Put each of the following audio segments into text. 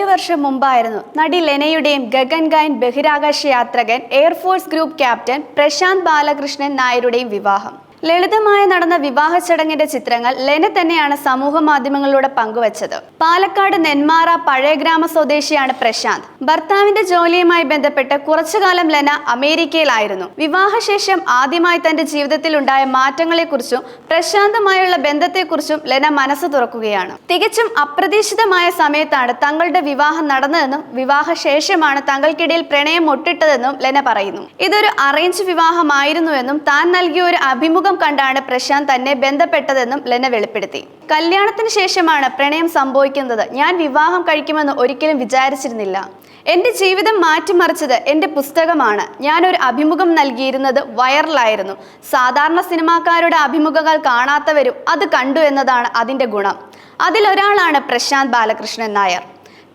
ഒരു വർഷം മുമ്പായിരുന്നു നടി ലെനയുടെയും ഗഗൻഗായൻ ബഹിരാകാശ യാത്രകൻ air force group captain Prashanth Balakrishnan നായരുടെയും വിവാഹം. ലളിതമായി നടന്ന വിവാഹ ചടങ്ങിന്റെ ചിത്രങ്ങൾ ലെന തന്നെയാണ് സമൂഹ മാധ്യമങ്ങളിലൂടെ പങ്കുവച്ചത്. പാലക്കാട് നെന്മാറ പഴയ ഗ്രാമ സ്വദേശിയാണ് പ്രശാന്ത്. ഭർത്താവിന്റെ ജോലിയുമായി ബന്ധപ്പെട്ട് കുറച്ചുകാലം ലെന അമേരിക്കയിലായിരുന്നു. വിവാഹശേഷം ആദ്യമായി തന്റെ ജീവിതത്തിൽ ഉണ്ടായ മാറ്റങ്ങളെക്കുറിച്ചും പ്രശാന്തമായുള്ള ബന്ധത്തെക്കുറിച്ചും ലെന മനസ്സ് തുറക്കുകയാണ്. തികച്ചും അപ്രതീക്ഷിതമായ സമയത്താണ് തങ്ങളുടെ വിവാഹം നടന്നതെന്നും വിവാഹശേഷമാണ് തങ്ങൾക്കിടയിൽ പ്രണയം ഒട്ടിട്ടതെന്നും ലെന പറയുന്നു. ഇതൊരു അറേഞ്ച് വിവാഹമായിരുന്നുവെന്നും താൻ നൽകിയ ഒരു അഭിമുഖം കണ്ടാണ് പ്രശാന്ത് തന്നെ ബന്ധപ്പെട്ടതെന്നും ലെന വെളിപ്പെടുത്തി. കല്യാണത്തിന് ശേഷമാണ് പ്രണയം സംഭവിക്കുന്നത്. ഞാൻ വിവാഹം കഴിക്കുമെന്ന് ഒരിക്കലും വിചാരിച്ചിരുന്നില്ല. എന്റെ ജീവിതം മാറ്റിമറിച്ചത് എന്റെ പുസ്തകമാണ്. ഞാനൊരു അഭിമുഖം നൽകിയിരുന്നത് വൈറലായിരുന്നു. സാധാരണ സിനിമാക്കാരുടെ അഭിമുഖങ്ങൾ കാണാത്തവരും അത് കണ്ടു എന്നതാണ് അതിന്റെ ഗുണം. അതിലൊരാളാണ് പ്രശാന്ത് ബാലകൃഷ്ണൻ നായർ.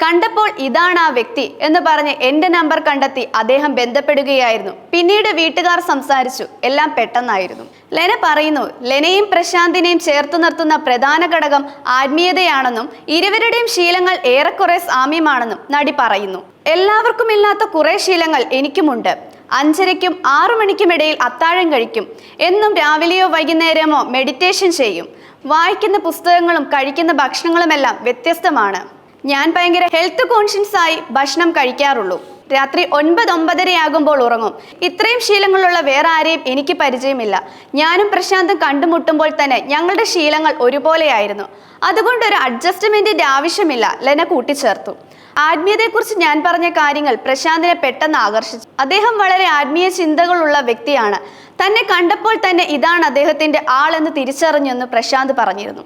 കണ്ടപ്പോൾ ഇതാണ് ആ വ്യക്തി എന്ന് പറഞ്ഞ് എന്റെ നമ്പർ കണ്ടെത്തി അദ്ദേഹം ബന്ധപ്പെടുകയായിരുന്നു. പിന്നീട് വീട്ടുകാർ സംസാരിച്ചു. എല്ലാം പെട്ടെന്നായിരുന്നു. ലെന പറയുന്നു ലെനയും പ്രശാന്തിനെയും ചേർത്ത് നിർത്തുന്ന പ്രധാന ഘടകം ആത്മീയതയാണെന്നും ഇരുവരുടെയും ശീലങ്ങൾ ഏറെക്കുറെ സാമ്യമാണെന്നും നടി പറയുന്നു. എല്ലാവർക്കും ഇല്ലാത്ത കുറെ ശീലങ്ങൾ എനിക്കുമുണ്ട്. അഞ്ചരയ്ക്കും ആറു മണിക്കും ഇടയിൽ അത്താഴം കഴിക്കും. എന്നും രാവിലെയോ വൈകുന്നേരമോ മെഡിറ്റേഷൻ ചെയ്യും. വായിക്കുന്ന പുസ്തകങ്ങളും കഴിക്കുന്ന ഭക്ഷണങ്ങളുമെല്ലാം വ്യത്യസ്തമാണ്. ഞാൻ ഭയങ്കര ഹെൽത്ത് കോൺഷ്യൻസ് ആയി ഭക്ഷണം കഴിക്കാറുള്ളൂ. രാത്രി ഒൻപത് ഒമ്പതരയാകുമ്പോൾ ഉറങ്ങും. ഇത്രയും ശീലങ്ങളുള്ള വേറെ ആരെയും എനിക്ക് പരിചയമില്ല. ഞാനും പ്രശാന്തും കണ്ടുമുട്ടുമ്പോൾ തന്നെ ഞങ്ങളുടെ ശീലങ്ങൾ ഒരുപോലെയായിരുന്നു. അതുകൊണ്ട് ഒരു അഡ്ജസ്റ്റ്മെന്റിന്റെ ആവശ്യമില്ല. ലെന കൂട്ടിച്ചേർത്തു. ആത്മീയതയെക്കുറിച്ച് ഞാൻ പറഞ്ഞ കാര്യങ്ങൾ പ്രശാന്തിനെ പെട്ടെന്ന് ആകർഷിച്ചു. അദ്ദേഹം വളരെ ആത്മീയ ചിന്തകളുള്ള വ്യക്തിയാണ്. തന്നെ കണ്ടപ്പോൾ തന്നെ ഇതാണ് അദ്ദേഹത്തിന്റെ ആളെന്ന് തിരിച്ചറിഞ്ഞെന്ന് പ്രശാന്ത് പറഞ്ഞിരുന്നു.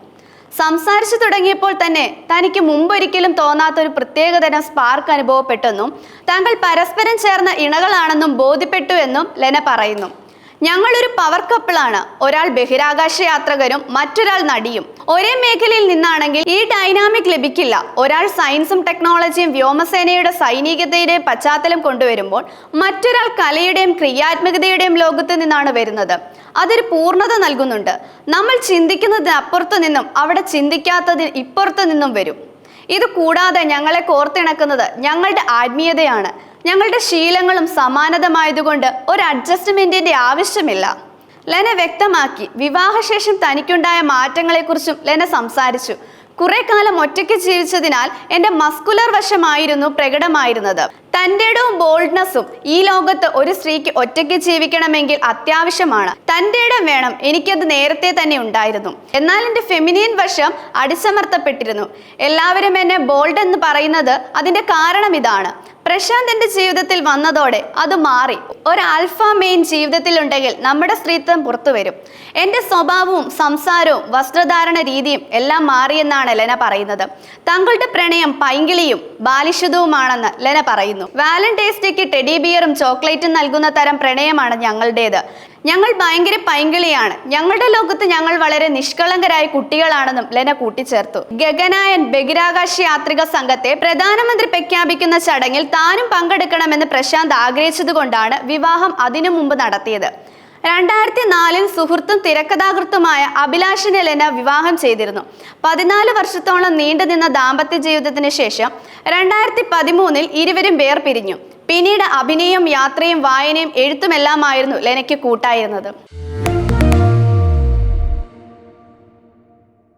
സംസാരിച്ചു തുടങ്ങിയപ്പോൾ തന്നെ തനിക്ക് മുമ്പൊരിക്കലും തോന്നാത്ത ഒരു പ്രത്യേകതരം സ്പാർക്ക് അനുഭവപ്പെട്ടെന്നും താങ്കൾ പരസ്പരം ചേർന്ന ഇണകളാണെന്നും ബോധ്യപ്പെട്ടു എന്നും ലെന പറയുന്നു. ഞങ്ങളൊരു പവർ കപ്പിളാണ് ഒരാൾ ബഹിരാകാശ യാത്രകരും മറ്റൊരാൾ നടിയും. ഒരേ മേഖലയിൽ നിന്നാണെങ്കിൽ ഈ ഡൈനാമിക് ലഭിക്കില്ല. ഒരാൾ സയൻസും ടെക്നോളജിയും വ്യോമസേനയുടെ സൈനികതയുടെയും പശ്ചാത്തലം കൊണ്ടുവരുമ്പോൾ മറ്റൊരാൾ കലയുടെയും ക്രിയാത്മകതയുടെയും ലോകത്ത് നിന്നാണ് വരുന്നത്. അതൊരു പൂർണത നൽകുന്നുണ്ട്. നമ്മൾ ചിന്തിക്കുന്നതിന് അപ്പുറത്തു നിന്നും അവിടെ ചിന്തിക്കാത്തതിന് ഇപ്പുറത്തു നിന്നും വരും. ഇത് കൂടാതെ ഞങ്ങളെ കോർത്തിണക്കുന്നത് ഞങ്ങളുടെ ആത്മീയതയാണ്. ഞങ്ങളുടെ ശീലങ്ങളും സമാനതമായതുകൊണ്ട് ഒരു അഡ്ജസ്റ്റ്മെന്റിന്റെ ആവശ്യമില്ല. ലെന വ്യക്തമാക്കി. വിവാഹശേഷം തനിക്കുണ്ടായ മാറ്റങ്ങളെക്കുറിച്ചും ലെന സംസാരിച്ചു. കുറെ കാലം ഒറ്റയ്ക്ക് ജീവിച്ചതിനാൽ എന്റെ മസ്കുലർ വശമായിരുന്നു പ്രകടമായിരുന്നത്. തന്റെടവും ബോൾഡ്നെസ്സും ഈ ലോകത്ത് ഒരു സ്ത്രീക്ക് ഒറ്റയ്ക്ക് ജീവിക്കണമെങ്കിൽ അത്യാവശ്യമാണ്. തന്റെ ഇടം വേണം എനിക്കത് നേരത്തെ തന്നെ ഉണ്ടായിരുന്നു. എന്നാൽ എന്റെ ഫെമിനിയൻ വശം അടിച്ചമർത്തപ്പെട്ടിരുന്നു. എല്ലാവരും എന്നെ ബോൾഡ് എന്ന് പറയുന്നത് അതിന്റെ കാരണം ഇതാണ്. പ്രശാന്ത് എന്റെ ജീവിതത്തിൽ വന്നതോടെ അത് മാറി. ഒരു ആൽഫ മെയിൻ ജീവിതത്തിൽ ഉണ്ടെങ്കിൽ നമ്മുടെ സ്ത്രീത്വം പുറത്തു വരും. എന്റെ സ്വഭാവവും സംസാരവും വസ്ത്രധാരണ രീതിയും എല്ലാം മാറിയെന്നാണ് ലെന പറയുന്നത്. തങ്ങളുടെ പ്രണയം പൈങ്കിളിയും ബാലിശുതവുമാണെന്ന് ലെന പറയുന്നു. വാലന്റൈൻസ് ഡേക്ക് ടെഡി ബിയറും ചോക്ലേറ്റും നൽകുന്ന തരം പ്രണയമാണ് ഞങ്ങളുടേത്. ഞങ്ങൾ ഭയങ്കര പൈങ്കിളിയാണ്. ഞങ്ങളുടെ ലോകത്ത് ഞങ്ങൾ വളരെ നിഷ്കളങ്കരായ കുട്ടികളാണെന്നും ലെന കൂട്ടിച്ചേർത്തു. ഗഗനായൻ ബഹിരാകാശ യാത്രിക സംഘത്തെ പ്രധാനമന്ത്രി പ്രഖ്യാപിക്കുന്ന ചടങ്ങിൽ താനും പങ്കെടുക്കണമെന്ന് പ്രശാന്ത് ആഗ്രഹിച്ചതുകൊണ്ടാണ് വിവാഹം അതിനു മുമ്പ് നടത്തിയത്. രണ്ടായിരത്തി നാലിൽ സുഹൃത്തും തിരക്കഥാകൃത്തുമായ അഭിലാഷിനെ ലെന വിവാഹം ചെയ്തിരുന്നു. പതിനാല് വർഷത്തോളം നീണ്ടുനിന്ന ദാമ്പത്യ ജീവിതത്തിന് ശേഷം രണ്ടായിരത്തി പതിമൂന്നിൽ ഇരുവരും വേർപിരിഞ്ഞു. പിന്നീട് അഭിനയം യാത്രയും വായനയും എഴുത്തുമെല്ലാമായിരുന്നു ലെനയ്ക്ക് കൂട്ടായിരുന്നത്.